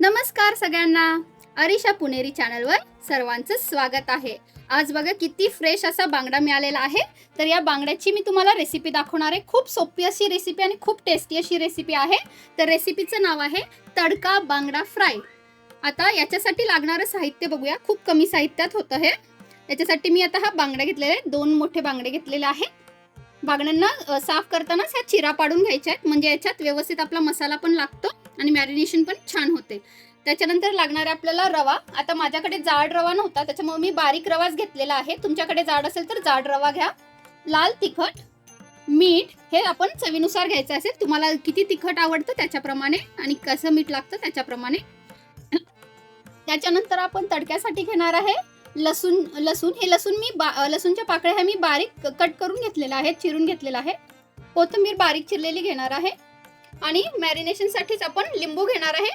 नमस्कार सगळ्यांना. अरिशा पुणेरी चॅनलवर सर्वांचं स्वागत आहे. आज बघा किती फ्रेश असा बांगडा मिळालेला आहे. तर या बांगड्याची मी तुम्हाला रेसिपी दाखवणार आहे. खूप सोपी अशी रेसिपी आणि खूप टेस्टी अशी रेसिपी आहे. तर रेसिपीचं नाव आहे तडका बांगडा फ्राय आता याच्यासाठी लागणारं साहित्य बघूया. खूप कमी साहित्यात होतं हे. याच्यासाठी मी आता हा बांगडा घेतलेला आहे. दोन मोठे बांगडे घेतलेले आहे बांगड्यांना साफ करतानाच ह्या चिरा पाडून घ्यायच्या आहेत. म्हणजे याच्यात व्यवस्थित आपला मसाला पण लागतो. आणि मॅरिनेशन पण छान होते. त्याच्यानंतर लागणार आहे आपल्याला रवा. आता माझ्याकडे जाड रवा नव्हता त्याच्यामुळे मी बारीक रवाच घेतलेला आहे. तुमच्याकडे जाड असेल तर जाड रवा घ्या. लाल तिखट मीठ हे आपण चवीनुसार घ्यायचं असेल. तुम्हाला किती तिखट आवडतं त्याच्याप्रमाणे आणि कसं मीठ लागतं त्याच्याप्रमाणे. त्याच्यानंतर आपण तडक्यासाठी घेणार आहे लसूण लसूण. हे लसूण मी बा लसूणच्या पाकळ्या ह्या मी बारीक कट करून घेतलेल्या आहेत चिरून घेतलेलं आहे. कोथिंबीर बारीक चिरलेली घेणार आहे. आणि मॅरिनेशनसाठीच आपण लिंबू घेणार आहे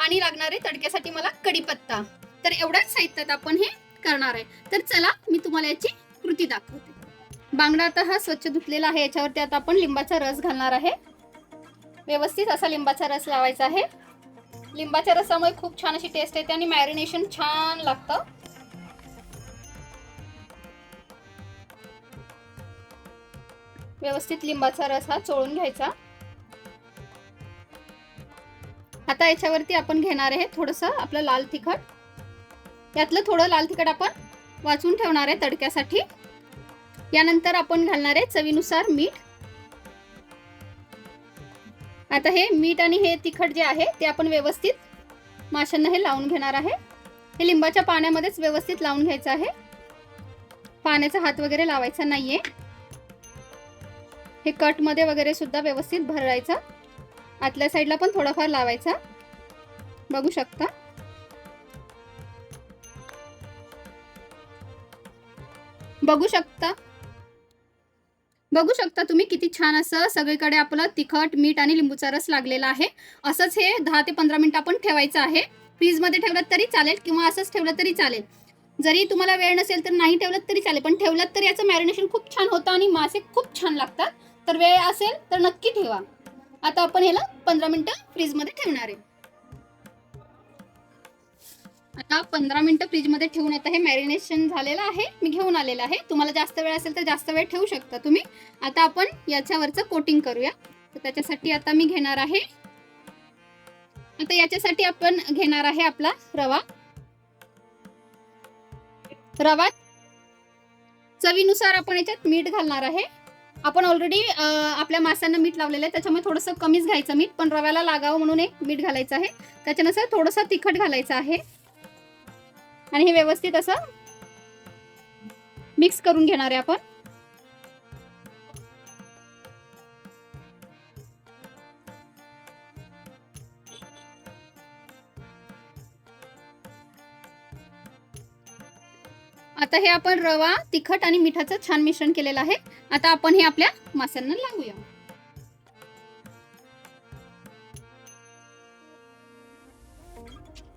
आणि लागणार आहे तडक्यासाठी मला कढीपत्ता. तर एवढ्याच साहित्यात आपण हे करणार आहे. तर चला मी तुम्हाला याची कृती दाखवते. बांगडा आता हा स्वच्छ धुतलेला आहे. याच्यावरती आता आपण लिंबाचा रस घालणार आहे. व्यवस्थित असा लिंबाचा रस लावायचा आहे. लिंबाच्या रसामुळे खूप छान अशी टेस्ट येते आणि मॅरिनेशन छान लागतं. व्यवस्थित लिंबाचा रस हा चोळून घ्यायचा. आता याच्यावरती आपण घेणार आहे थोडंसं आपलं लाल तिखट. यातलं थोडं लाल तिखट आपण वाचून ठेवणार आहे तडक्यासाठी. यानंतर आपण घालणार आहे चवीनुसार मीठ. आता हे मीठ आणि हे तिखट जे आहे ते आपण व्यवस्थित माशांना हे लावून घेणार आहे. हे लिंबाच्या पाण्यामध्येच व्यवस्थित लावून घ्यायचं आहे. पाण्याचा हात वगैरे लावायचा नाहीये. हे कटमध्ये वगैरे सुद्धा व्यवस्थित भरायचं. आतल्या साईडला पण थोडाफार लावायचा. बघू शकता. बघू शकता. बघू शकता तुम्ही किती छान असं सगळीकडे आपलं तिखट मीठ आणि लिंबूचा रस लागलेला आहे. असंच हे दहा ते पंधरा मिनिटं आपण ठेवायचं आहे. फ्रीजमध्ये ठेवलं तरी चालेल किंवा असंच ठेवलं तरी चालेल. जरी तुम्हाला वेळ नसेल तर नाही ठेवलं तरी चालेल पण ठेवलं तर याचं मॅरिनेशन खूप छान होतं आणि मासे खूप छान लागतात. तर वेळ असेल तर नक्की ठेवा. आता आपण ह्याला पंधरा मिनिटं फ्रीजमध्ये ठेवणार आहे. आता पंधरा मिनिटं फ्रीजमध्ये ठेवून आता हे मॅरिनेशन झालेलं आहे. मी घेऊन आलेलं आहे. तुम्हाला जास्त वेळ असेल तर जास्त वेळ ठेवू शकता तुम्ही. आता आपण याच्यावरचं कोटिंग करूया. तर त्याच्यासाठी आता मी घेणार आहे. आता याच्यासाठी आपण घेणार आहे आपला रवा. रवा चवीनुसार आपण याच्यात मीठ घालणार आहे. आपण ऑलरेडी आपल्या माशांना मीठ लावलेलं आहे. त्याच्यामुळे थोडंसं कमीच घ्यायचं मीठ पण रव्याला लागावं म्हणून एक मीठ घालायचं आहे. त्याच्यानुसार थोडंसं तिखट घालायचं आहे. आणि हे व्यवस्थित असं मिक्स करून घेणार आहे आपण. आता हे आपण रवा तिखट आणि मिठाचं छान मिश्रण केलेलं आहे. आता आपण हे आपल्या माश्यांना लागूया.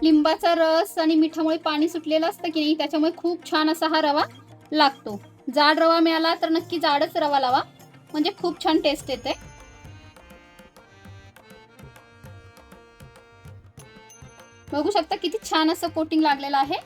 लिंबाचा रस आणि मिठामुळे पाणी सुटलेलं असतं की नाही त्याच्यामुळे खूप छान असा हा रवा लागतो. जाड रवा मिळाला तर नक्की जाडच रवा लावा. म्हणजे खूप छान टेस्ट येते. बघू शकता किती छान असं कोटिंग लागलेलं आहे.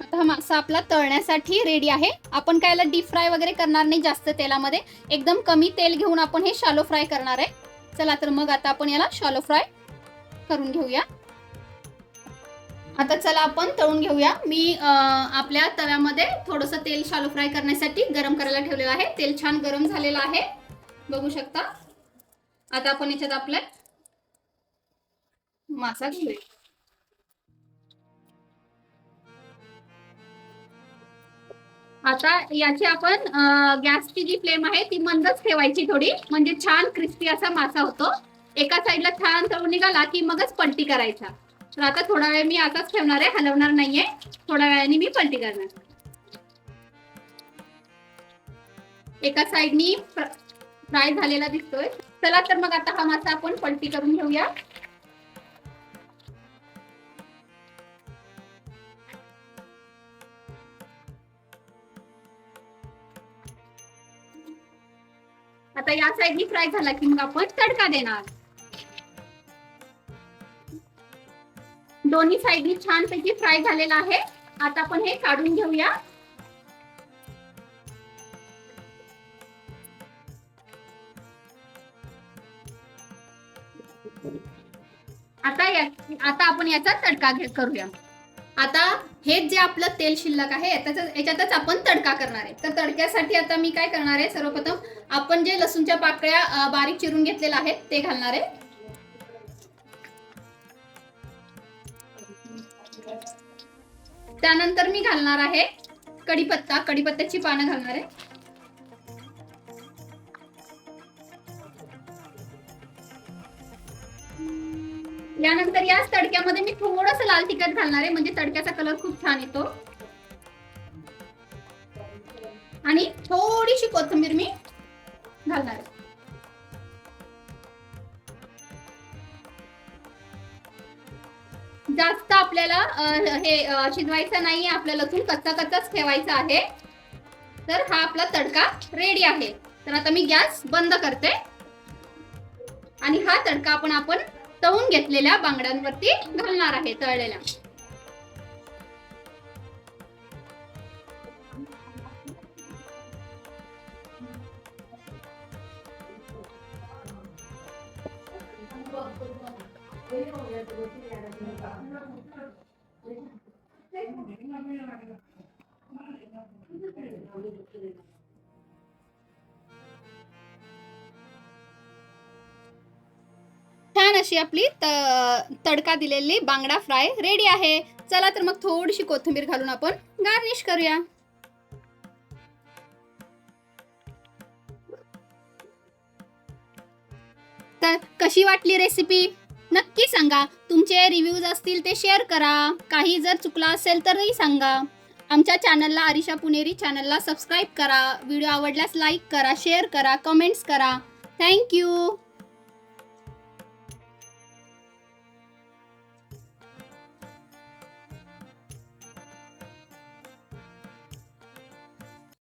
आता हा मासा आपला तळण्यासाठी रेडी आहे. आपण काय याला डीप फ्राय वगैरे करणार नाही जास्त तेलामध्ये. एकदम कमी तेल घेऊन आपण हे शालो फ्राय करणार आहे. चला तर मग आता आपण याला शालो फ्राय करून घेऊया. आता चला आपण तळून घेऊया. मी आपल्या तव्यामध्ये थोडंसं तेल शालो फ्राय करण्यासाठी गरम करायला ठेवलेलं आहे. तेल छान गरम झालेलं आहे. बघू शकता. आता आपण याच्यात आपल्या मासा घेऊया. आता याची आपण गॅसची जी फ्लेम आहे ती मंदच ठेवायची थोडी. म्हणजे छान क्रिस्पी असा मासा होतो. एका साईडला छान तळून निघाला की मगच पलटी करायचा. तर आता थोडा वेळ मी आताच ठेवणार आहे हलवणार नाहीये. थोड्या वेळाने मी पलटी करणार. एका साईडनी फ्राय झालेला दिसतोय. चला तर मग आता हा मासा आपण पलटी करून घेऊया. आता या साईडनी फ्राय झाला की मग आपण तडका देणार. दोन्ही साईडनी छानपैकी फ्राय झालेला आहे. आता आपण हे काढून घेऊया. आता या आता आपण याचा तडका करूया. आता हेच जे आपलं तेल शिल्लक आहे याच्यातच आपण तडका करणार आहे. तर तडक्यासाठी आता मी काय करणार आहे सर्वप्रथम आपण जे लसूणच्या पाकळ्या बारीक चिरून घेतलेल्या आहेत ते घालणार आहे. त्यानंतर मी घालणार आहे कढीपत्ता कढीपत्त्याची पानं घालणार आहे. यानंतर याच तडक्यामध्ये मी थोडस लाल तिखट घालणार आहे. म्हणजे तडक्याचा कलर खूप छान येतो. आणि थोडीशी कोथिंबीर मी घालणार आहे. जास्त आपल्याला हे शिजवायचं नाहीये. आपल्याला लसूण कच्चा कच्चाच ठेवायचा आहे. तर हा आपला तडका रेडी आहे. तर आता मी गॅस बंद करते. आणि हा तडका आपण आपण तळून घेतलेल्या बांगड्यांवरती घालणार आहे तळलेल्या अशी आपली त- तडका दिलेली बांगडा फ्राय रेडी आहे. चला तर मग थोडीशी कोथिंबीर घालून आपण गार्निश करूया. तर कशी वाटली रेसिपी नक्की सांगा. तुमचे रिव्ह्यूज असतील ते शेअर करा. काही जर चुकला असेल तरही सांगा. आमच्या चॅनलला आरिशा पुणेरी चॅनलला सबस्क्राईब करा. व्हिडिओ आवडल्यास लाईक करा शेअर करा कमेंट्स करा. थँक्यू